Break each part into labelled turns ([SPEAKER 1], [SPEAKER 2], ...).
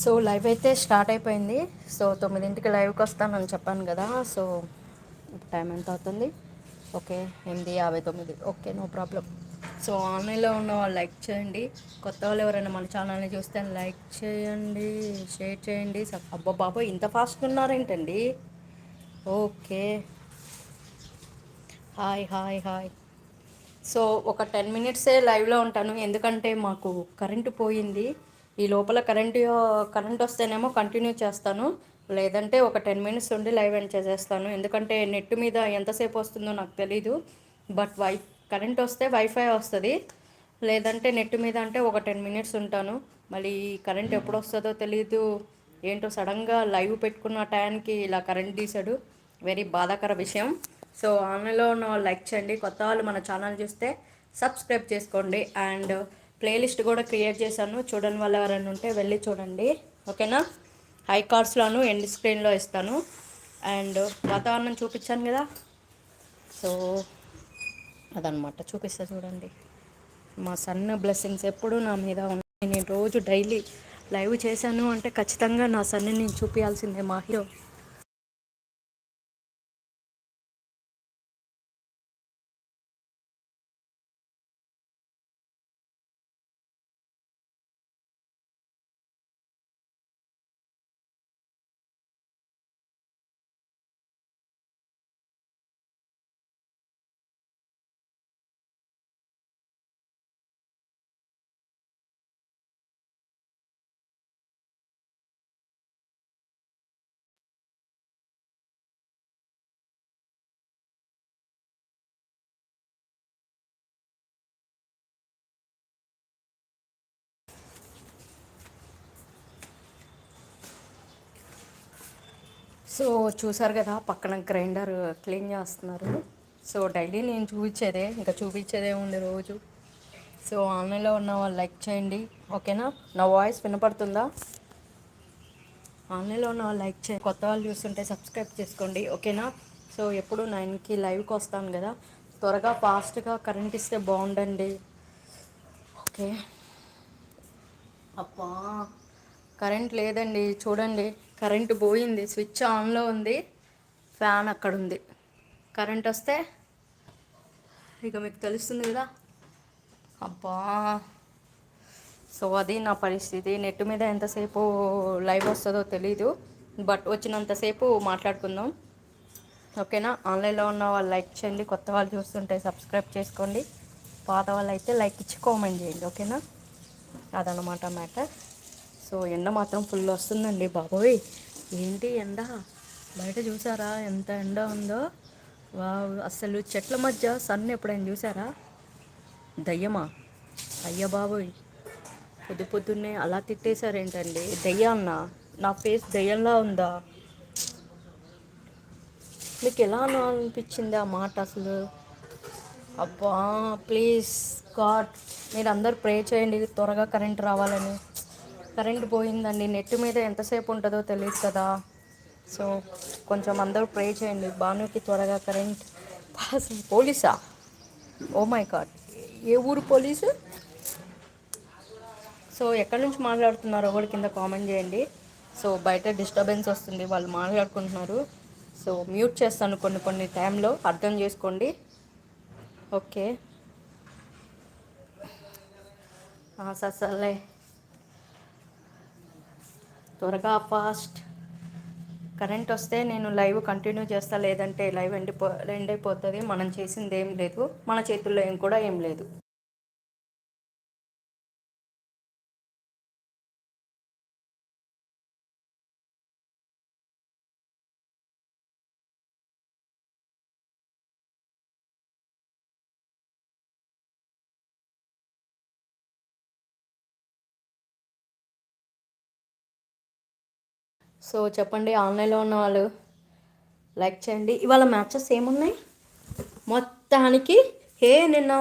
[SPEAKER 1] So live అయితే start అయిపోయింది. So తొమ్మిదింటికి లైవ్కి వస్తానని చెప్పాను కదా సో టైం ఎంత అవుతుంది? ఓకే ఎనిమిది యాభై తొమ్మిది. Okay no problem. సో ఆన్లైన్లో ఉన్న వాళ్ళు లైక్ చేయండి. కొత్త వాళ్ళు ఎవరైనా మన ఛానల్ని చూస్తే లైక్ చేయండి షేర్ చేయండి. అబ్బా బాబా ఇంత fast ఉన్నారేంటండి? Okay. Hi hi hi. So ఒక టెన్ మినిట్సే లైవ్లో ఉంటాను. ఎందుకంటే మాకు కరెంటు పోయింది. ఈ లోపల కరెంటు కరెంట్ వస్తేనేమో కంటిన్యూ చేస్తాను. లేదంటే ఒక టెన్ మినిట్స్ ఉండి లైవ్ ఎండ్ చేసేస్తాను. ఎందుకంటే నెట్ మీద ఎంతసేపు వస్తుందో నాకు తెలీదు. బట్ వై కరెంట్ వస్తే వైఫై వస్తుంది. లేదంటే నెట్ మీద అంటే ఒక టెన్ మినిట్స్ ఉంటాను. మళ్ళీ కరెంట్ ఎప్పుడు వస్తుందో తెలీదు. ఏంటో సడన్గా లైవ్ పెట్టుకున్న టైంకి ఇలా కరెంట్ తీసాడు వెరీ బాధాకర విషయం. సో ఆన్లైన్లో ఉన్న లైక్ చేయండి. కొత్త వాళ్ళు మన ఛానల్ చూస్తే సబ్స్క్రైబ్ చేసుకోండి. అండ్ ప్లేలిస్ట్ కూడా క్రియేట్ చేశాను. చూడని వాళ్ళు ఎవరైనా ఉంటే వెళ్ళి చూడండి. ఓకేనా? హై కార్డ్స్లోను ఎండ్ స్క్రీన్లో ఇస్తాను. అండ్ వాతావరణం చూపించాను కదా? సో అదనమాట చూపిస్తా చూడండి. మా సన్న బ్లెస్సింగ్స్ ఎప్పుడు నా మీద ఉన్నాయి. నేను రోజు డైలీ లైవ్ చేశాను అంటే ఖచ్చితంగా నా సన్ని నేను చూపించాల్సిందే మా హీరో. సో చూసారు కదా పక్కన గ్రైండర్ క్లీన్ చేస్తున్నారు. సో డైలీ నేను చూపించేదే ఇంకా చూపించేదే ఉంది రోజు. సో ఆన్లైన్లో ఉన్న వాళ్ళు లైక్ చేయండి ఓకేనా? నా వాయిస్ వినపడుతుందా? ఆన్లైన్లో ఉన్న వాళ్ళు లైక్ చేయండి కొత్త వాళ్ళు చూస్తుంటే సబ్స్క్రైబ్ చేసుకోండి ఓకేనా? సో ఎప్పుడు నైన్కి లైవ్కి వస్తాను కదా త్వరగా ఫాస్ట్గా కరెంట్ ఇస్తే బాగుండండి. ఓకే. అప్ప కరెంట్ లేదండి చూడండి. కరెంటు పోయింది స్విచ్ ఆన్లో ఉంది ఫ్యాన్ అక్కడ ఉంది కరెంట్ వస్తే ఇక మీకు తెలుస్తుంది కదా. అబ్బా! సో అది నా పరిస్థితి. నెట్ మీద ఎంతసేపు లైవ్ వస్తుందో తెలీదు. బట్ వచ్చినంతసేపు మాట్లాడుకుందాం. ఓకేనా? ఆన్లైన్లో ఉన్న వాళ్ళు లైక్ చేయండి కొత్త వాళ్ళు చూస్తుంటే సబ్స్క్రైబ్ చేసుకోండి. పాత వాళ్ళు అయితే లైక్ ఇచ్చి కామెంట్ చేయండి ఓకేనా? అదనమాట మ్యాటర్. సో ఎండ మాత్రం ఫుల్ వస్తుందండి బాబోయ్. ఏంటి ఎండ? బయట చూసారా? ఎంత ఎండ ఉందో? వా అసలు చెట్ల మధ్య సన్ ఎప్పుడైనా చూసారా? దయ్యమా? అయ్య బాబోయ్. పొద్దు పొద్దున్నే అలా తిట్టేశారేంటండి? దయ్య అన్న నా ఫేస్ దయ్యంలా ఉందా? మీకు ఎలా అనిపించింది ఆ మాట అసలు? అబ్బా ప్లీజ్ గాడ్ మీరు అందరు ప్రే చేయండి త్వరగా కరెంట్ రావాలని. కరెంట్ పోయిందండి. నెట్ మీద ఎంతసేపు ఉంటుందో తెలియదు కదా. సో కొంచెం అందరూ ప్రే చేయండి. భానుకి త్వరగా కరెంట్ పాస్ పోలీసా? Oh my god. ఏ ఊరు పోలీసు? సో ఎక్కడి నుంచి మాట్లాడుతున్నారో కూడా కింద కామెంట్ చేయండి. సో బయట డిస్టర్బెన్స్ వస్తుంది. వాళ్ళు మాట్లాడుకుంటున్నారు. సో మ్యూట్ చేస్తాను కొన్ని కొన్ని టైంలో. అర్థం చేసుకోండి. ఓకే. సరే త్వరగా ఫాస్ట్. కరెంట్ వస్తే నేను లైవ్ కంటిన్యూ చేస్తా లేదంటే లైవ్ ఎండిపో ఎండ్ అయిపోతుంది మనం చేసింది ఏం లేదు. మన చేతుల్లో ఏం కూడా ఏం లేదు. సో చెప్పండి ఆన్లైన్లో ఉన్న వాళ్ళు లైక్ చేయండి. ఇవాళ మ్యాచెస్ ఏమున్నాయి? మొత్తానికి హే నిన్న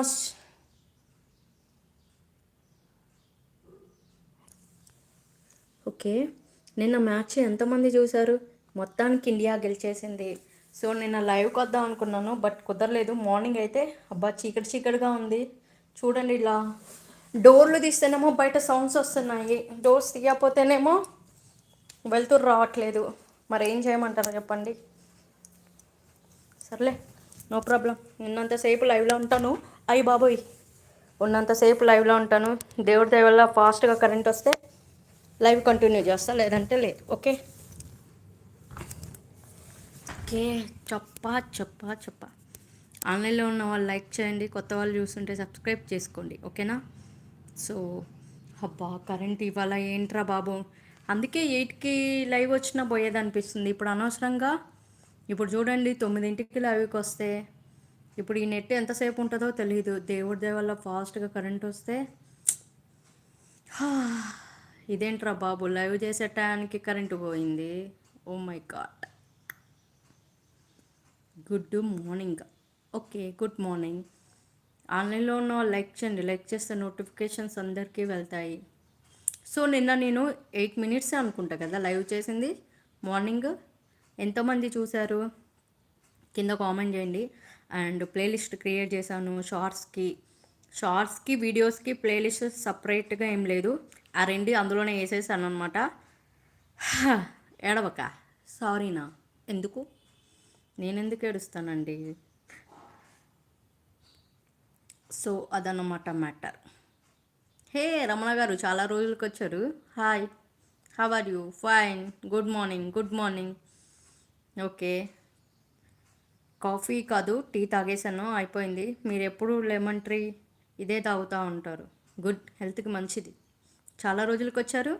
[SPEAKER 1] ఓకే నిన్న మ్యాచ్ ఎంతమంది చూశారు? మొత్తానికి ఇండియా గెలిచేసింది. సో నిన్న లైవ్కి వద్దాం అనుకున్నాను బట్ కుదరలేదు. మార్నింగ్ అయితే అబ్బా చీకటి చీకటిగా ఉంది. చూడండి ఇలా డోర్లు తీస్తేనేమో బయట సౌండ్స్ వస్తున్నాయి. డోర్స్ తీయకపోతేనేమో వెళ్తురు రావట్లేదు. మరి ఏం చేయమంటారు చెప్పండి. సర్లే నో ప్రాబ్లం. ఉన్నంతసేపు లైవ్లో ఉంటాను. అయ్యి బాబోయ్. ఉన్నంతసేపు లైవ్లో ఉంటాను. దేవుడి దయ వల్ల ఫాస్ట్గా కరెంట్ వస్తే లైవ్ కంటిన్యూ చేస్తా లేదంటే లేదు. ఓకే? ఓకే చెప్పా చెప్పా చెప్పా. ఆన్లైన్లో ఉన్న వాళ్ళు లైక్ చేయండి. కొత్త వాళ్ళు చూస్తుంటే సబ్స్క్రైబ్ చేసుకోండి. ఓకేనా? సో అబ్బా కరెంట్ ఇవాళ ఏంట్రా బాబు? అందుకే ఎయిట్కి లైవ్ వచ్చినా పోయేది అనిపిస్తుంది. ఇప్పుడు అనవసరంగా ఇప్పుడు చూడండి తొమ్మిదింటికి లైవ్కి వస్తే ఇప్పుడు ఈ నెట్ ఎంతసేపు ఉంటుందో తెలియదు దేవుడి దయ వల్ల ఫాస్ట్గా కరెంట్ వస్తే ఇదేంట్రా బాబు? లైవ్ చేసే టయానికి కరెంటు పోయింది. ఓ my God. Good morning. Okay good morning. ఆన్లైన్లో ఉన్న లైక్ చేయండి. లైక్ చేస్తే నోటిఫికేషన్స్ అందరికీ వెళ్తాయి. సో నిన్న నేను ఎయిట్ మినిట్స్ అనుకుంటా కదా లైవ్ చేసింది. మార్నింగ్ ఎంతమంది చూశారు? కింద కామెంట్ చేయండి. అండ్ ప్లేలిస్ట్ క్రియేట్ చేశాను షార్ట్స్కి. షార్ట్స్కి వీడియోస్కి ప్లేలిస్ట్ సపరేట్గా ఏం లేదు. ఆ రెండు అందులోనే వేసేసాను అనమాట ఏడవక. సారీనా ఎందుకు? నేనెందుకు ఏడుస్తానండి? సో అదన్నమాట మ్యాటర్. హే రమణ గారు చాలా రోజులకు వచ్చారు hi. How are you fine good morning good morning okay. Coffee కాదు టీ తాగేసాను అయిపోయింది. మీరు ఎప్పుడు లెమన్ ట్రీ ఇదే తాగుతూ ఉంటారు. గుడ్ హెల్త్కి మంచిది. చాలా రోజులకు వచ్చారు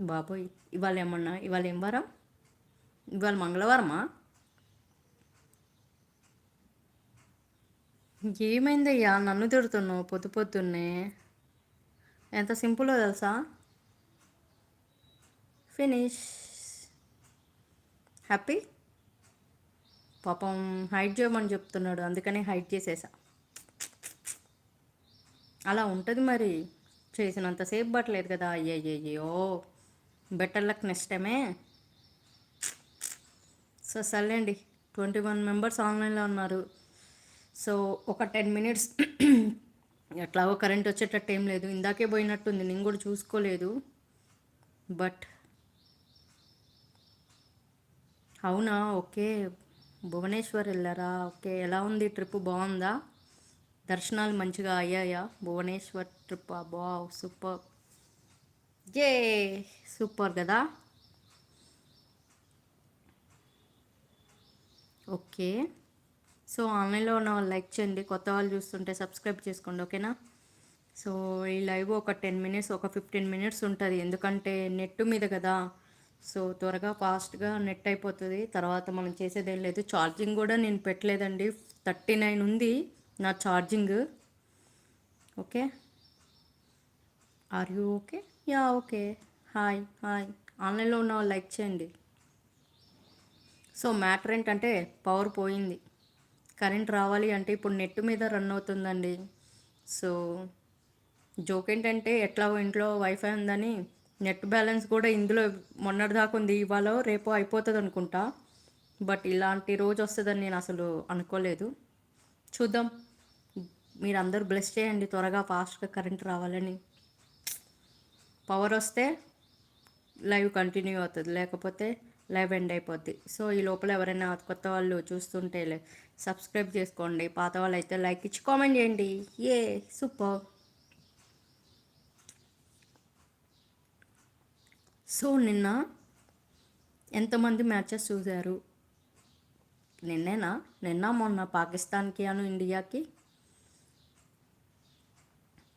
[SPEAKER 1] బాబోయ్ ఇవాళ ఏమన్నా ఇవాళ ఏం వారం? ఇవాళ మంగళవారమా? ఏమైందయ్యా నన్ను తిడుతున్నావు పొద్దు పొద్దున్నే. ఎంత సింపుల్లో తెలుసా? ఫినిష్. హ్యాపీ? పాపం హైట్ చేయమని చెప్తున్నాడు. అందుకని హైట్ చేసేసా. అలా ఉంటుంది మరి. చేసినంతసేపు పట్టలేదు కదా. అయ్యయ్యో బెటర్ లక్ నెక్స్ట్ టైమే. సో సర్లేండి. ట్వంటీ వన్ మెంబర్స్ ఆన్లైన్లో ఉన్నారు. సో ఒక టెన్ మినిట్స్ ఎట్లాగో కరెంట్ వచ్చేటట్టు ఏం లేదు. ఇందాకే పోయినట్టుంది నేను కూడా చూసుకోలేదు. బట్ అవునా? ఓకే. భువనేశ్వర్ వెళ్ళారా? ఓకే. ఎలా ఉంది ట్రిప్? బాగుందా? దర్శనాలు మంచిగా అయ్యాయా? భువనేశ్వర్ ట్రిప్? బా సూపర్. ఏ సూపర్ కదా? ఓకే. సో ఆన్లైన్లో ఉన్న వాళ్ళు లైక్ చేయండి కొత్త వాళ్ళు చూస్తుంటే సబ్స్క్రైబ్ చేసుకోండి ఓకేనా? సో ఈ లైవ్ ఒక టెన్ మినిట్స్ ఒక ఫిఫ్టీన్ మినిట్స్ ఉంటుంది. ఎందుకంటే నెట్ మీద కదా. సో త్వరగా ఫాస్ట్గా నెట్ అయిపోతుంది. తర్వాత మనం చేసేదేం లేదు. ఛార్జింగ్ కూడా నేను పెట్టలేదండి. థర్టీ నైన్ ఉంది నా charging. Okay? Are you okay? Yeah okay. Hi hi. ఆన్లైన్లో ఉన్న వాళ్ళు లైక్ చేయండి. సో మ్యాటర్ ఏంటంటే పవర్ పోయింది. కరెంట్ రావాలి అంటే ఇప్పుడు నెట్ మీద రన్ అవుతుందండి. సో జోక్ ఏంటంటే ఎట్లా ఇంట్లో వైఫై ఉందని నెట్ బ్యాలెన్స్ కూడా ఇందులో మొన్నటిదాకా ఉంది ఇవాళ రేపు అయిపోతుంది అనుకుంటా. బట్ ఇలాంటి రోజు వస్తుందని నేను అసలు అనుకోలేదు. చూద్దాం. మీరు అందరూ బ్లెస్ చేయండి త్వరగా ఫాస్ట్గా కరెంట్ రావాలని. పవర్ వస్తే లైవ్ కంటిన్యూ అవుతుంది లేకపోతే లైవ్ ఎండ్ అయిపోద్ది. సో ఈ లోపల ఎవరైనా కొత్త వాళ్ళు చూస్తుంటే సబ్స్క్రైబ్ చేసుకోండి. పాత వాళ్ళు అయితే లైక్ ఇచ్చి కామెంట్ చేయండి. ఏ సూపర్. సో నిన్న ఎంతమంది మ్యాచెస్ చూశారు? నిన్నేనా? నిన్న మొన్న పాకిస్తాన్కి అను ఇండియాకి?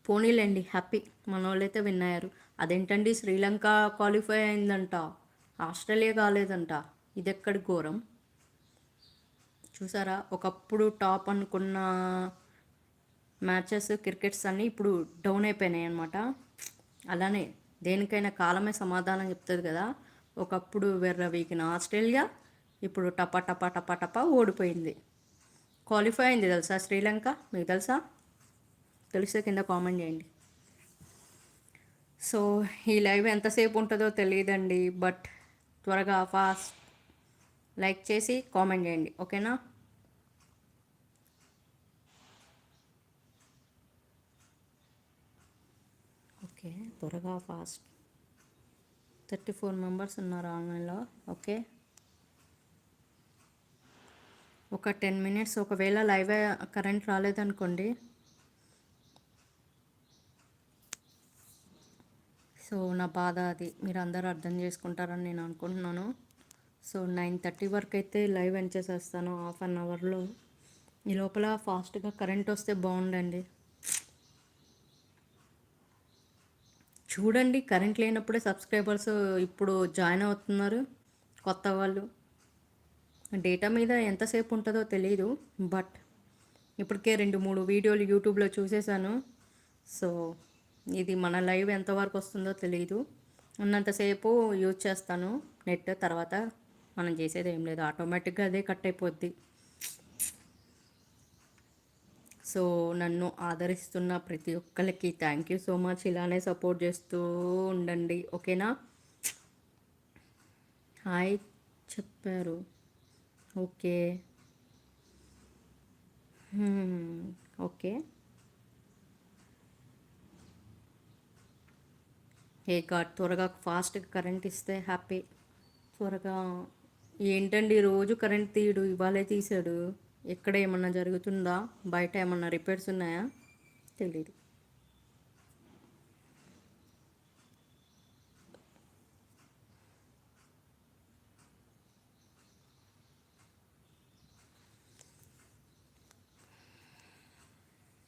[SPEAKER 1] పోనీలేండి హ్యాపీ. మన వాళ్ళైతే విన్ అయ్యారు. అదేంటండి శ్రీలంక క్వాలిఫై అయిందంట. ఆస్ట్రేలియా కాలేదంట. ఇది ఎక్కడి ఘోరం? చూసారా? ఒకప్పుడు టాప్ అనుకున్న మ్యాచెస్ క్రికెట్స్ అన్నీ ఇప్పుడు డౌన్ అయిపోయినాయి అనమాట అలానే దేనికైనా కాలమే సమాధానం చెప్తుంది కదా. ఒకప్పుడు వెర్ర వీకిన ఆస్ట్రేలియా ఇప్పుడు టపా టపా టపా టపా ఓడిపోయింది. క్వాలిఫై అయింది తెలుసా శ్రీలంక? మీకు తెలుసా? తెలిస్తే కింద కామెంట్ చేయండి. సో ఈ లైవ్ ఎంతసేపు ఉంటుందో తెలియదండి బట్ త్వరగా ఫాస్ట్ లైక్ చేసి కామెంట్ చేయండి ఓకేనా? ఓకే త్వరగా ఫాస్ట్. థర్టీ ఫోర్ మెంబర్స్ ఉన్నారు ఆన్లైన్లో ఓకే? ఒక టెన్ మినిట్స్ ఒకవేళ లైవ్ కరెంట్ రాలేదనుకోండి. సో నా బాధ అది మీరు అందరూ అర్థం చేసుకుంటారని నేను అనుకుంటున్నాను. సో నైన్ థర్టీ వరకు అయితే లైవ్ ఎండ్ చేసేస్తాను హాఫ్ అన్ అవర్లో. ఈ లోపల ఫాస్ట్గా కరెంట్ వస్తే బాగుండండి. చూడండి కరెంట్ లేనప్పుడే సబ్స్క్రైబర్స్ ఇప్పుడు జాయిన్ అవుతున్నారు కొత్త వాళ్ళు. డేటా మీద ఎంతసేపు ఉంటుందో తెలియదు బట్ ఇప్పటికే రెండు మూడు వీడియోలు యూట్యూబ్లో చూసేసాను సో ఇది మన లైవ్ ఎంతవరకు వస్తుందో తెలియదు ఉన్నంతసేపు యూజ్ చేస్తాను నెట్ తర్వాత మనం చేసేది ఏం లేదు. ఆటోమేటిక్గా అదే కట్ అయిపోద్ది. సో నన్ను ఆదరిస్తున్న ప్రతి ఒక్కరికి థ్యాంక్ యూ సో మచ్ ఇలానే సపోర్ట్ చేస్తూ ఉండండి. ఓకేనా హాయ్ చెప్పారు. ఓకే ఓకే ఏ గాడ్ త్వరగా ఫాస్ట్గా కరెంట్ ఇస్తే హ్యాపీ త్వరగా ఏంటండి రోజు కరెంట్ తీయడు ఇవాళే తీసాడు ఎక్కడ ఏమన్నా జరుగుతుందా? బయట ఏమన్నా రిపేర్స్ ఉన్నాయా? తెలీదు.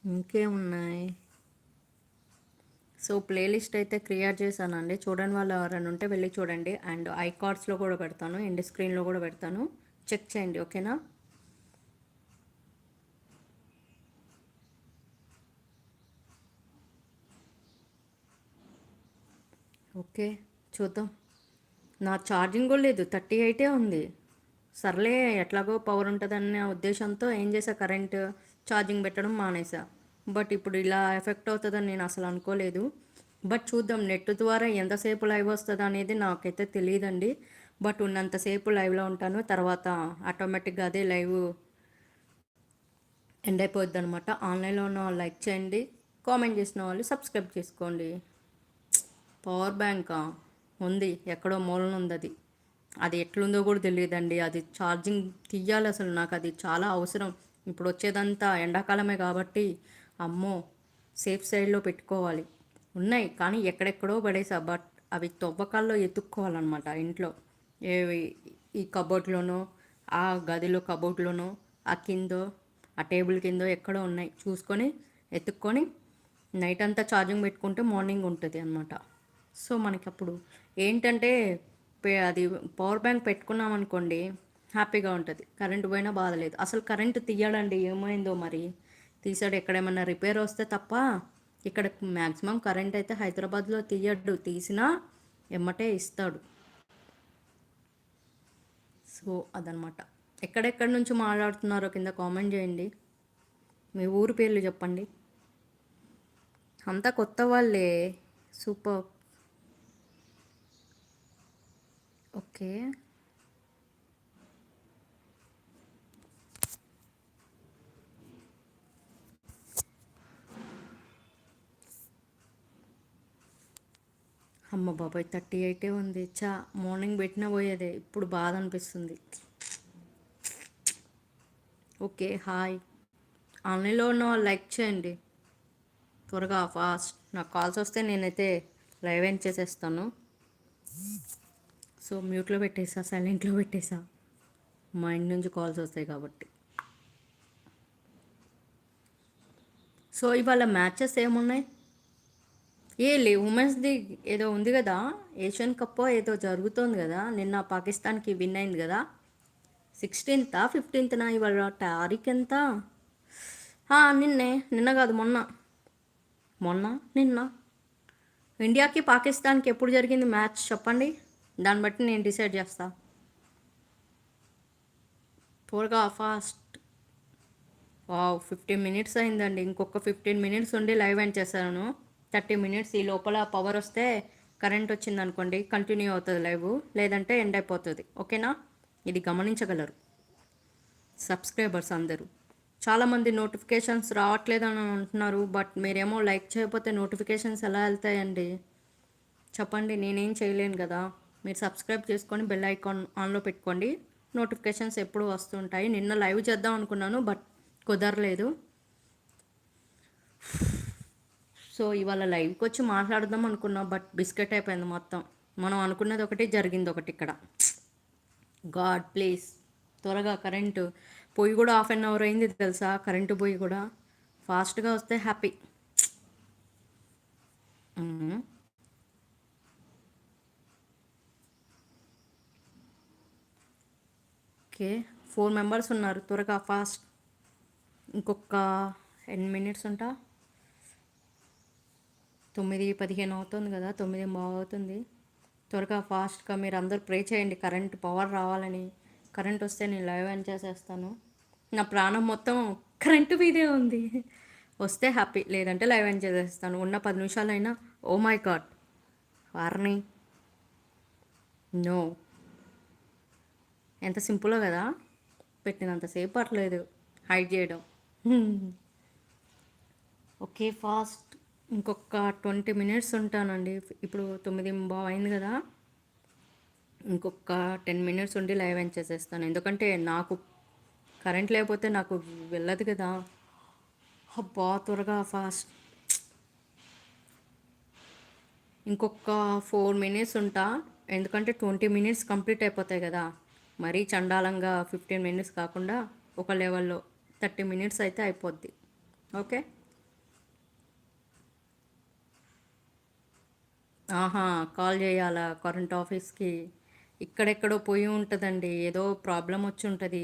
[SPEAKER 1] ఇంకేమున్నాయి? సో ప్లేలిస్ట్ అయితే క్రియేట్ చేశానండి. చూడని వాళ్ళు ఎవరైనా ఉంటే వెళ్ళి చూడండి. అండ్ ఐ కార్డ్స్లో కూడా పెడతాను. ఎండ్ స్క్రీన్లో కూడా పెడతాను. చెక్ చేయండి ఓకేనా? ఓకే చూద్దాం. నా ఛార్జింగ్ కూడా లేదు. థర్టీ ఎయిటే ఉంది. సర్లే ఎట్లాగో పవర్ ఉంటుందన్న ఉద్దేశంతో ఏం చేసా కరెంట్ ఛార్జింగ్ పెట్టడం మానేసా బట్ ఇప్పుడు ఇలా ఎఫెక్ట్ అవుతుందని నేను అసలు అనుకోలేదు. బట్ చూద్దాం నెట్ ద్వారా ఎంతసేపు లైవ్ వస్తుంది అనేది నాకైతే తెలియదండి. బట్ ఉన్నంతసేపు లైవ్లో ఉంటాను తర్వాత ఆటోమేటిక్గా అదే లైవ్ ఎండ్ అయిపోద్ది అనమాట ఆన్లైన్లో ఉన్న వాళ్ళు లైక్ చేయండి కామెంట్ చేసిన వాళ్ళు సబ్స్క్రైబ్ చేసుకోండి. పవర్ బ్యాంకా? ఉంది ఎక్కడో మూలన ఉంది అది అది ఎట్లుందో కూడా తెలియదండి. అది ఛార్జింగ్ తీయాలి అసలు నాకు అది చాలా అవసరం. ఇప్పుడు వచ్చేదంతా ఎండాకాలమే కాబట్టి అమ్మో సేఫ్ సైడ్లో పెట్టుకోవాలి. ఉన్నాయి కానీ ఎక్కడెక్కడో పడేసా బట్ అవి తవ్వకాల్లో ఎత్తుక్కోవాలన్నమాట ఇంట్లో. ఏవి ఈ కబోర్డ్లోనో ఆ గదిలో కబోర్డ్లోనో ఆ కిందో ఆ టేబుల్ కిందో ఎక్కడో ఉన్నాయి. చూసుకొని ఎత్తుక్కొని నైట్ అంతా ఛార్జింగ్ పెట్టుకుంటే మార్నింగ్ ఉంటుంది అనమాట సో మనకి అప్పుడు ఏంటంటే అది పవర్ బ్యాంక్ పెట్టుకున్నాం అనుకోండి హ్యాపీగా ఉంటుంది. కరెంటు పోయినా బాధ లేదు అసలు కరెంటు తీయడండి ఏమైందో మరి? తీసాడు ఎక్కడేమన్నా రిపేర్ వస్తే తప్ప ఇక్కడ మ్యాక్సిమం కరెంట్ అయితే హైదరాబాద్లో తీయడు తీసినా ఎమ్మటే ఇస్తాడు. సో అదనమాట ఎక్కడెక్కడి నుంచి మాట్లాడుతున్నారో కింద కామెంట్ చేయండి. మీ ఊరు పేర్లు చెప్పండి. అంతా కొత్త వాళ్ళే. సూపర్. ఓకే. అమ్మ బాబాయ్ థర్టీ ఎయిటే ఉంది. చా మార్నింగ్ పెట్టినా పోయేదే. ఇప్పుడు బాధ అనిపిస్తుంది. Okay hi. ఆన్లైన్లో ఉన్న వాళ్ళు లైక్ చేయండి. త్వరగా ఫాస్ట్. నాకు కాల్స్ వస్తే నేనైతే లైవ్ ఎండ్ చేసేస్తాను. సో మ్యూట్లో పెట్టేసా సైలెంట్లో పెట్టేసా. మా ఇంటి నుంచి కాల్స్ వస్తాయి కాబట్టి. సో ఇవాళ మ్యాచెస్ ఏమున్నాయి? ఏ లే ఉమెన్స్ది ఏదో ఉంది కదా? ఏషియన్ కప్ ఏదో జరుగుతోంది కదా? నిన్న పాకిస్తాన్కి విన్ అయింది కదా? సిక్స్టీన్తా ఫిఫ్టీన్త్నా ఇవాళ తారీఖు ఎంత నిన్నే నిన్న కాదు మొన్న. మొన్న? నిన్న? ఇండియాకి పాకిస్తాన్కి ఎప్పుడు జరిగింది మ్యాచ్? చెప్పండి. దాన్ని బట్టి నేను డిసైడ్ చేస్తా. త్వరగా ఫాస్ట్. వావ్ ఫిఫ్టీన్ మినిట్స్ అయిందండి. ఇంకొక ఫిఫ్టీన్ మినిట్స్ ఉండి లైవ్ ఎండ్ చేశాను. థర్టీ మినిట్స్ ఈ లోపల పవర్ వస్తే కరెంట్ వచ్చింది అనుకోండి కంటిన్యూ అవుతుంది లైవ్ లేదంటే ఎండ్ అయిపోతుంది. ఓకేనా ఇది గమనించగలరు. సబ్స్క్రైబర్స్ అందరూ. చాలామంది నోటిఫికేషన్స్ రావట్లేదని అంటున్నారు బట్ మీరేమో లైక్ చేయకపోతే నోటిఫికేషన్స్ ఎలా వెళ్తాయండి? చెప్పండి నేనేం చేయలేను కదా. మీరు సబ్స్క్రైబ్ చేసుకొని బెల్ ఐకాన్ ఆన్లో పెట్టుకోండి. నోటిఫికేషన్స్ ఎప్పుడు వస్తుంటాయి. నిన్న లైవ్ చేద్దాం అనుకున్నాను బట్ కుదరలేదు. సో ఇవాళ లైవ్కి వచ్చి మాట్లాడదాం అనుకున్నాం బట్ బిస్కెట్ అయిపోయింది మొత్తం. మనం అనుకున్నది ఒకటి జరిగింది ఒకటి ఇక్కడ. God please. త్వరగా కరెంటు. పొయ్యి కూడా హాఫ్ అన్ అవర్ అయింది తెలుసా? కరెంటు పొయ్యి కూడా. ఫాస్ట్గా వస్తే హ్యాపీ. ఓకే. ఫోర్ మెంబర్స్ ఉన్నారు. త్వరగా ఫాస్ట్. ఇంకొక ఎన్ని మినిట్స్ ఉంటా? తొమ్మిది పదిహేను అవుతుంది కదా తొమ్మిది అవుతుంది త్వరగా ఫాస్ట్గా మీరు అందరు ప్రే చేయండి. కరెంట్ పవర్ రావాలని. కరెంట్ వస్తే నేను లైవ్ ఆన్ చేసేస్తాను. నా ప్రాణం మొత్తం కరెంటు మీదే ఉంది. వస్తే హ్యాపీ. లేదంటే లైవ్ ఆన్ చేసేస్తాను. ఉన్న పది నిమిషాలైనా ఓ మై గాడ్. వారిని. నో. ఎంత సింపులో కదా. పెట్టినంతసేపు పర్లేదు. హైడ్ చేయడం. Okay fast. ఇంకొక ట్వంటీ మినిట్స్ ఉంటానండి. ఇప్పుడు తొమ్మిది బాగైంది కదా. ఇంకొక టెన్ మినిట్స్ ఉండి లైవ్ ఎండ్ చేసేస్తాను. ఎందుకంటే నాకు కరెంట్ లేకపోతే నాకు వెళ్ళదు కదా. అబ్బా త్వరగా ఫాస్ట్. ఇంకొక ఫోర్ మినిట్స్ ఉంటా. ఎందుకంటే ట్వంటీ మినిట్స్ కంప్లీట్ అయిపోతాయి కదా. మరీ చండాలంగా ఫిఫ్టీన్ మినిట్స్ కాకుండా ఒక లెవెల్లో థర్టీ మినిట్స్ అయితే అయిపోద్ది. ఓకే? ఆహా కాల్ చేయాలా? కరెంట్ ఆఫీస్కి? ఇక్కడెక్కడో పోయి ఉంటుందండి. ఏదో ప్రాబ్లం వచ్చి ఉంటుంది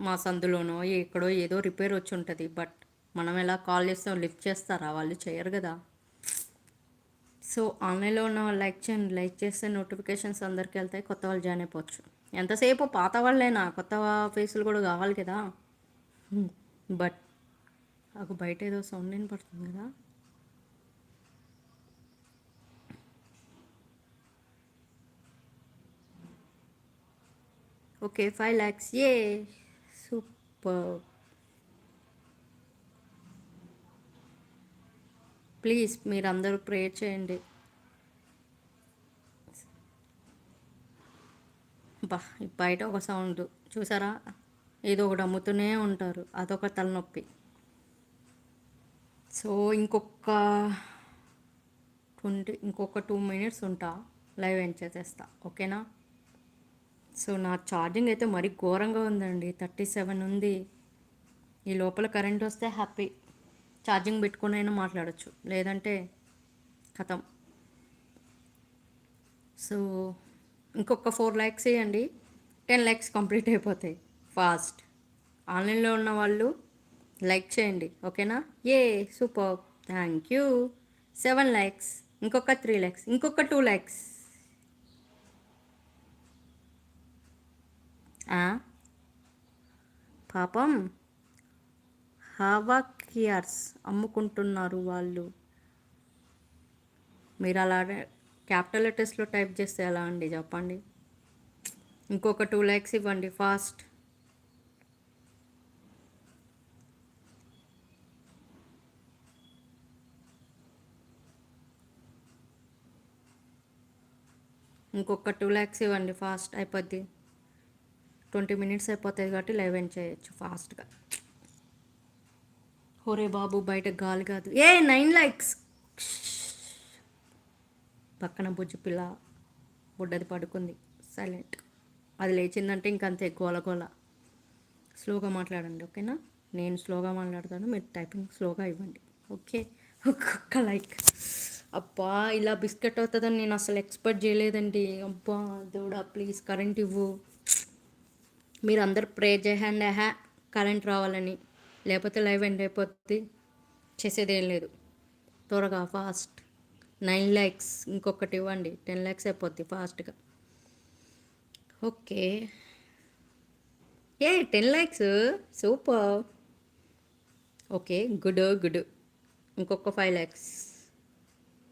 [SPEAKER 1] మా సందులోనో ఎక్కడో ఏదో రిపేర్ వచ్చి ఉంటుంది బట్ మనం ఎలా కాల్ చేస్తాం లిఫ్ట్ చేస్తారా? వాళ్ళు చేయరు కదా. సో ఆన్లైన్లో ఉన్న లైక్ చేయండి. లైక్ చేస్తే నోటిఫికేషన్స్ అందరికి వెళ్తాయి. కొత్త వాళ్ళు జాయిన్ అయిపోవచ్చు. ఎంతసేపు? పాత వాళ్ళైనా? కొత్త ఫేసులు కూడా కావాలి కదా. బట్ నాకు బయట ఏదో సౌండ్ వినపడుతుంది కదా. ఓకే ఫైవ్ ల్యాక్స్ ఏ సూపర్ ప్లీజ్ మీరందరూ ప్రేయర్ ప్రే చేయండి. బా బయట ఒక సౌండ్ చూసారా? ఏదో ఒకటి అమ్ముతూనే ఉంటారు. అదొక తలనొప్పి. సో ఇంకొక ట్వంటీ ఇంకొక టూ మినిట్స్ ఉంటా. లైవ్ ఎండ్ చేసేస్తా. ఓకేనా సో నా ఛార్జింగ్ అయితే మరీ ఘోరంగా ఉందండి. థర్టీ సెవెన్ ఉంది. ఈ లోపల కరెంట్ వస్తే హ్యాపీ ఛార్జింగ్ పెట్టుకుని అయినా మాట్లాడచ్చు. లేదంటే కథం సో ఇంకొక ఫోర్ ల్యాక్స్ ఇవ్వండి టెన్ ల్యాక్స్ కంప్లీట్ అయిపోతాయి. ఫాస్ట్ ఆన్లైన్లో ఉన్న వాళ్ళు లైక్ చేయండి. ఓకేనా? ఏ super thank you seven likes ఇంకొక త్రీ ల్యాక్స్ ఇంకొక టూ ల్యాక్స్ పాపం కియర్స్ అమ్ముకుంటున్నారు వాళ్ళు. మీరు అలా క్యాపిటల్ లెటర్స్లో టైప్ చేస్తే ఎలా అండి చెప్పండి. ఇంకొక టూ ల్యాక్స్ ఇవ్వండి ఫాస్ట్. ఇంకొక టూ ల్యాక్స్ ఇవ్వండి ఫాస్ట్ అయిపోద్ది. ట్వంటీ మినిట్స్ అయిపోతాయి కాబట్టి లైవ్ ఎండ్ చేయొచ్చు ఫాస్ట్గా. హోరే బాబు బయట గాలి కాదు. ఏ నైన్ లైక్స్! పక్కన బుజ్జి పిల్ల బుడ్డది పడుకుంది. సైలెంట్. అది లేచిందంటే ఇంకంతే గోల గోల. స్లోగా మాట్లాడండి ఓకేనా? నేను స్లోగా మాట్లాడతాను మీరు టైపింగ్ స్లోగా ఇవ్వండి. ఓకే? ఒక్కొక్క లైక్. అబ్బా ఇలా బిస్కెట్ అవుతుందని నేను అసలు ఎక్స్పెక్ట్ చేయలేదండి. అబ్బా దేవుడా ప్లీజ్ కరెంట్ ఇవ్వు. మీరు అందరు ప్రే చేయండి హ్యా కరెంట్ రావాలని. లేకపోతే లైవ్ ఎండ్ అయిపోద్ది. చేసేది ఏం లేదు. త్వరగా ఫాస్ట్ నైన్ ల్యాక్స్ ఇంకొకటి ఇవ్వండి. టెన్ ల్యాక్స్ అయిపోద్ది ఫాస్ట్గా ఓకే ఏ ten likes super okay good good ఇంకొక ఫైవ్ ల్యాక్స్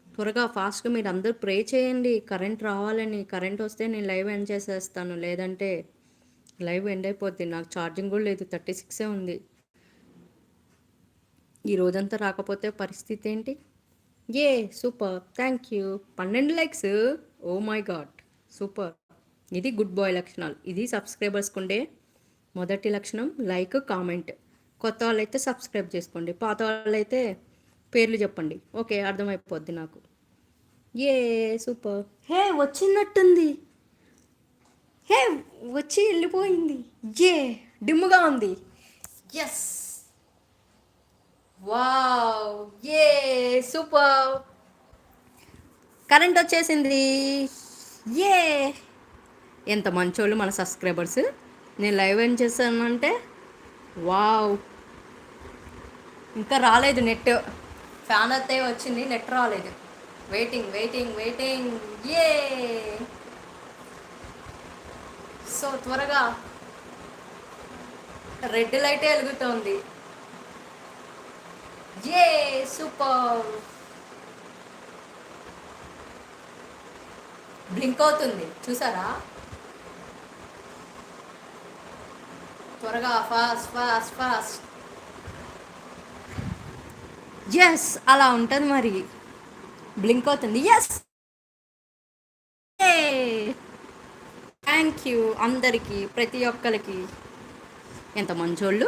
[SPEAKER 1] త్వరగా ఫాస్ట్గా మీరు అందరూ ప్రే చేయండి. కరెంట్ రావాలని. కరెంట్ వస్తే నేను లైవ్ ఎండ్ చేసేస్తాను. లేదంటే లైవ్ ఎండ్ అయిపోద్ది. నాకు ఛార్జింగ్ కూడా లేదు. థర్టీ సిక్సే ఉంది. ఈ రోజంతా రాకపోతే పరిస్థితి ఏంటి? ఏ సూపర్. Thank you. పన్నెండు likes. Oh my god. Super. ఇది గుడ్ బాయ్ లక్షణాలు. ఇది సబ్స్క్రైబర్స్కి ఉండే మొదటి లక్షణం. Like comment. కొత్త వాళ్ళైతే సబ్స్క్రైబ్ చేసుకోండి. పాత వాళ్ళైతే పేర్లు చెప్పండి. ఓకే అర్థమైపోద్ది నాకు. ఏ సూపర్. హే వచ్చినట్టుంది. హే వచ్చి వెళ్ళిపోయింది. ఏ డిమ్ముగా ఉంది. ఎస్ వావ్ ఏ సూపర్ కరెంట్ వచ్చేసింది. ఏ. ఎంత మంచోళ్ళు మన సబ్స్క్రైబర్స్ నేను లైవ్ ఏం చేశానంటే వావ్ ఇంకా రాలేదు నెట్ ఫ్యాన్ అయితే వచ్చింది నెట్ రాలేదు. వెయిటింగ్ వెయిటింగ్ వెయిటింగ్ ఏ సో త్వరగా రెడ్ లైటే వెలుగుతోంది. ఏ సూపర్. బ్లింక్ అవుతుంది. చూసారా? త్వరగా ఫాస్ట్ ఫాస్ట్ ఫాస్ట్. ఎస్ అలా ఉంటుంది మరి. బ్లింక్ అవుతుంది. ఎస్ థ్యాంక్ యూ అందరికీ ప్రతి ఒక్కరికి ఎంత మంచోళ్ళు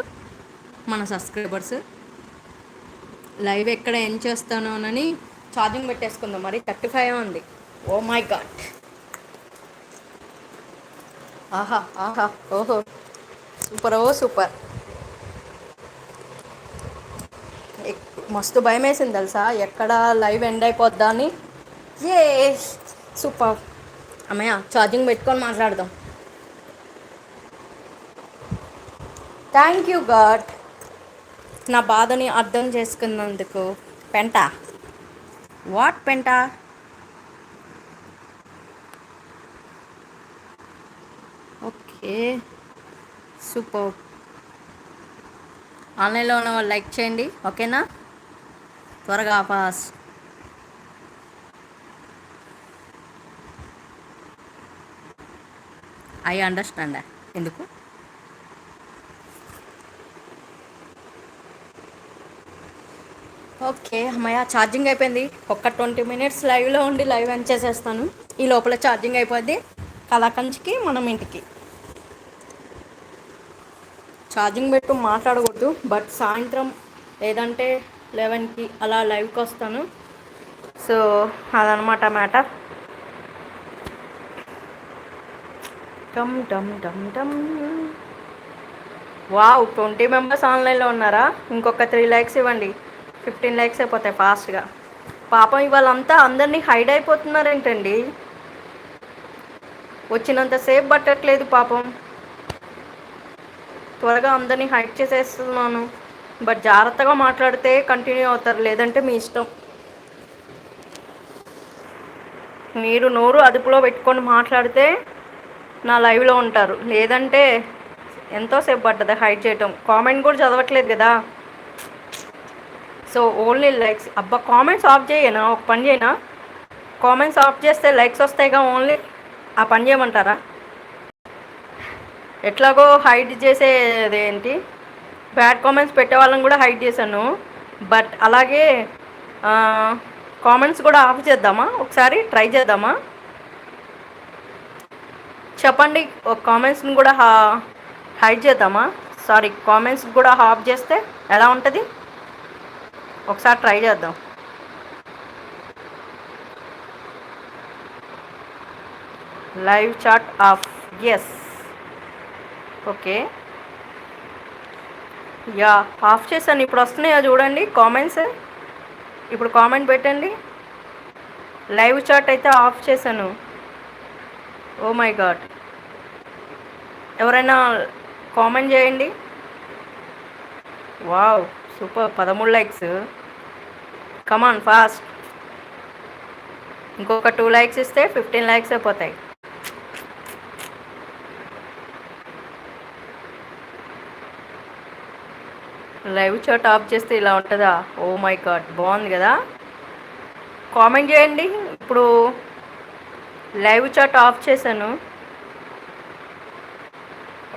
[SPEAKER 1] మన సబ్స్క్రైబర్స్. లైవ్ ఎక్కడ ఏం చేస్తానోనని ఛార్జింగ్ పెట్టేసుకుందాం. మరి థర్టీ ఫైవ్ ఉంది. Oh my god. ఆహా ఆహా ఓహో. Super oh super. మస్తు భయం వేసింది తెలుసా? ఎక్కడ లైవ్ ఎండ్ అయిపోద్దా అని? ఏ సూపర్. అమ్మయ్య ఛార్జింగ్ పెట్టుకొని మాట్లాడదాం. థ్యాంక్ యూ గాడ్ నా బాధని అర్థం చేసుకున్నందుకు పెంట. వాట్ పెంట? ఓకే సూపర్ ఆన్లైన్లో ఉన్న వాళ్ళు లైక్ చేయండి. ఓకేనా త్వరగా పాస్ ఐ అండర్స్టాండ్ ఎందుకు ఓకే అమ్మయ్య ఛార్జింగ్ అయిపోయింది. ఒక్క ట్వంటీ మినిట్స్ లైవ్లో ఉండి లైవ్ ఆన్ చేసేస్తాను. ఈ లోపల ఛార్జింగ్ అయిపోద్ది. కళాకంచికి మనం ఇంటికి. ఛార్జింగ్ పెట్టు మాట్లాడకూడదు. బట్ సాయంత్రం లేదంటే లెవెన్కి అలా లైవ్కి వస్తాను. సో అదనమాట మ్యాటర్. టమ్ టమ్ టమ్ టమ్ వావ్ ట్వంటీ మెంబర్స్ ఆన్లైన్లో ఉన్నారా? ఇంకొక త్రీ ల్యాక్స్ ఇవ్వండి. ఫిఫ్టీన్ ల్యాక్స్ అయిపోతాయి ఫాస్ట్గా పాపం ఇవాళంతా అందరినీ హైడ్ అయిపోతున్నారేంటండి? వచ్చినంత సేఫ్ పట్టట్లేదు పాపం. త్వరగా అందరినీ హైడ్ చేసేస్తున్నాను. బట్ జాగ్రత్తగా మాట్లాడితే కంటిన్యూ అవుతారు. లేదంటే మీ ఇష్టం. మీరు నోరు అదుపులో పెట్టుకొని మాట్లాడితే నా లైవ్లో ఉంటారు. లేదంటే ఎంతోసేపు పడ్డది హైడ్ చేయటం. కామెంట్ కూడా చదవట్లేదు కదా? So only likes. అబ్బా కామెంట్స్ ఆఫ్ చేయనా? ఒక పని చేయనా? కామెంట్స్ ఆఫ్ చేస్తే లైక్స్ వస్తాయిగా ఓన్లీ? ఆ పని చేయమంటారా? ఎట్లాగో హైడ్ చేసేది ఏంటి బ్యాడ్ కామెంట్స్ పెట్టే వాళ్ళని కూడా హైడ్ చేశాను. బట్ అలాగే కామెంట్స్ కూడా ఆఫ్ చేద్దామా? ఒకసారి ట్రై చేద్దామా? చెప్పండి ఒక కామెంట్స్ని కూడా హైడ్ చేద్దామా? సారీ కామెంట్స్ కూడా ఆఫ్ చేస్తే ఎలా ఉంటుంది? ఒకసారి ట్రై చేద్దాం. Live chat off yes okay. Yeah off చేశాను. ఇప్పుడు వస్తున్నాయా చూడండి కామెంట్స్ ఇప్పుడు కామెంట్ పెట్టండి. లైవ్ చాట్ అయితే ఆఫ్ చేశాను. Oh my god. ఎవరైనా కామెంట్ చేయండి. వావ్. సూపర్. పదమూడు లైక్స్ కమాన్ ఫాస్ట్ ఇంకొక టూ లైక్స్ ఇస్తే ఫిఫ్టీన్ లైక్స్ అయిపోతాయి. లైవ్ చాట్ ఆఫ్ చేస్తే ఇలా ఉంటుందా? ఓ మై గాడ్ బాగుంది కదా? కామెంట్ చేయండి. ఇప్పుడు లైవ్ చాట్ ఆఫ్ చేశాను.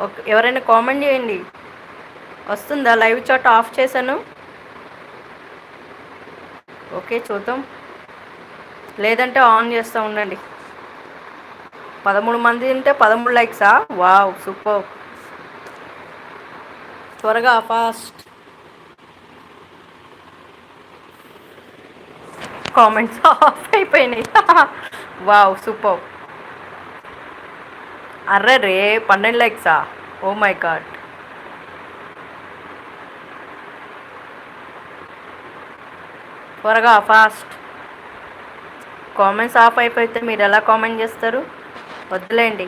[SPEAKER 1] ఓకే ఎవరైనా కామెంట్ చేయండి. వస్తుందా? లైవ్ చాట్ ఆఫ్ చేశాను. ఓకే చూద్దాం. లేదంటే ఆన్ చేస్తూ ఉండండి. పదమూడు మంది ఉంటే పదమూడు లైక్సా? Wow super. త్వరగా ఫాస్ట్. కామెంట్స్ ఆఫ్ అయిపోయినాయి. Wow super. అర్రే రే పన్నెండు లైక్సా? Oh my god. త్వరగా ఫాస్ట్. కామెంట్స్ ఆఫ్ అయిపోతే మీరు ఎలా కామెంట్ చేస్తారు? వద్దులేండి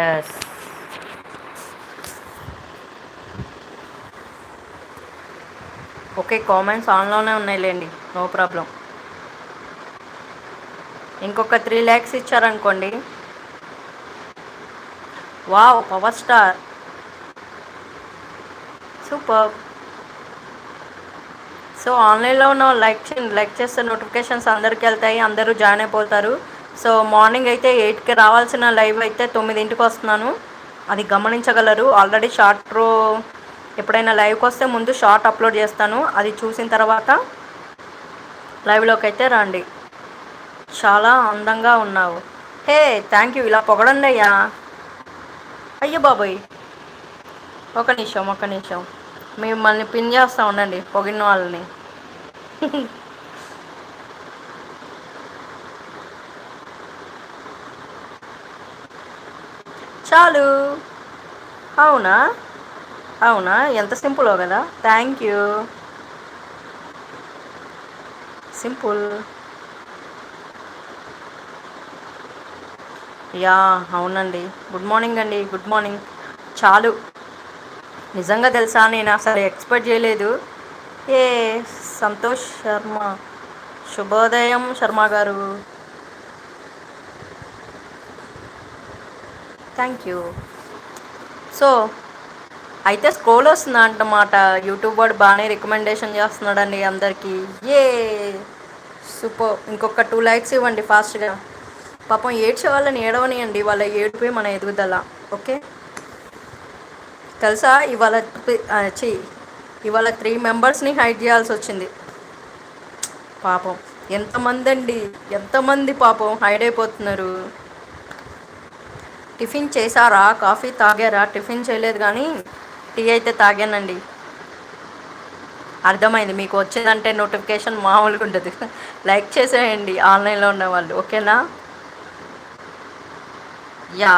[SPEAKER 1] ఎస్ ఓకే కామెంట్స్ ఆన్లోనే ఉన్నాయిలేండి నో ప్రాబ్లం ఇంకొక త్రీ ల్యాక్స్ ఇచ్చారనుకోండి. Wow power star. Super. So ఆన్లైన్లో ఉన్న లైక్ లైక్ చేస్తే నోటిఫికేషన్స్ అందరికి వెళ్తాయి అందరూ జాయిన్ అయిపోతారు. సో మార్నింగ్ అయితే ఎయిట్కి రావాల్సిన లైవ్ అయితే తొమ్మిదింటికి వస్తున్నాను. అది గమనించగలరు. ఆల్రెడీ షార్ట్ రో ఎప్పుడైనా లైవ్కి వస్తే ముందు షార్ట్ అప్లోడ్ చేస్తాను. అది చూసిన తర్వాత లైవ్లోకి అయితే రండి. చాలా అందంగా ఉన్నావు. హే థ్యాంక్ యూ ఇలా పొగడండి అయ్యా. అయ్యో బాబోయ్. ఒక నిమిషం ఒక నిమిషం. మిమ్మల్ని పిన్ చేస్తూ ఉండండి పొగిన వాళ్ళని. చాలు. అవునా? అవునా? ఎంత సింపుల్ కదా. Thank you. సింపుల్. యా అవునండి. గుడ్ మార్నింగ్ అండి గుడ్ మార్నింగ్ చాలు. నిజంగా తెలుసా నేను అసలు ఎక్స్పెక్ట్ చేయలేదు. ఏ సంతోష్ శర్మ. శుభోదయం శర్మ గారు. థ్యాంక్ యూ సో అయితే స్కోల్ వస్తుంది అంటమాట. యూట్యూబ్ వాడు బాగానే రికమెండేషన్ చేస్తున్నాడండి అందరికీ. ఏ సూపర్ ఇంకొక టూ లైక్స్ ఇవ్వండి ఫాస్ట్గా పాపం ఏడ్చే వాళ్ళని ఏడవనియండి వాళ్ళ ఏడుపే మన ఎదుగుదల ఓకే? తెలుసా? ఇవాళ చి ఇవాళ త్రీ మెంబర్స్ని హైడ్ చేయాల్సి వచ్చింది. పాపం ఎంతమంది అండి ఎంతమంది పాపం హైడ్ అయిపోతున్నారు? టిఫిన్ చేశారా? కాఫీ తాగారా? టిఫిన్ చేయలేదు కానీ టీ అయితే తాగానండి. అర్థమైంది మీకు వచ్చిందంటే నోటిఫికేషన్ మామూలుగా ఉంటుంది లైక్ చేసేయండి ఆన్లైన్లో ఉన్న వాళ్ళు ఓకేనా? యా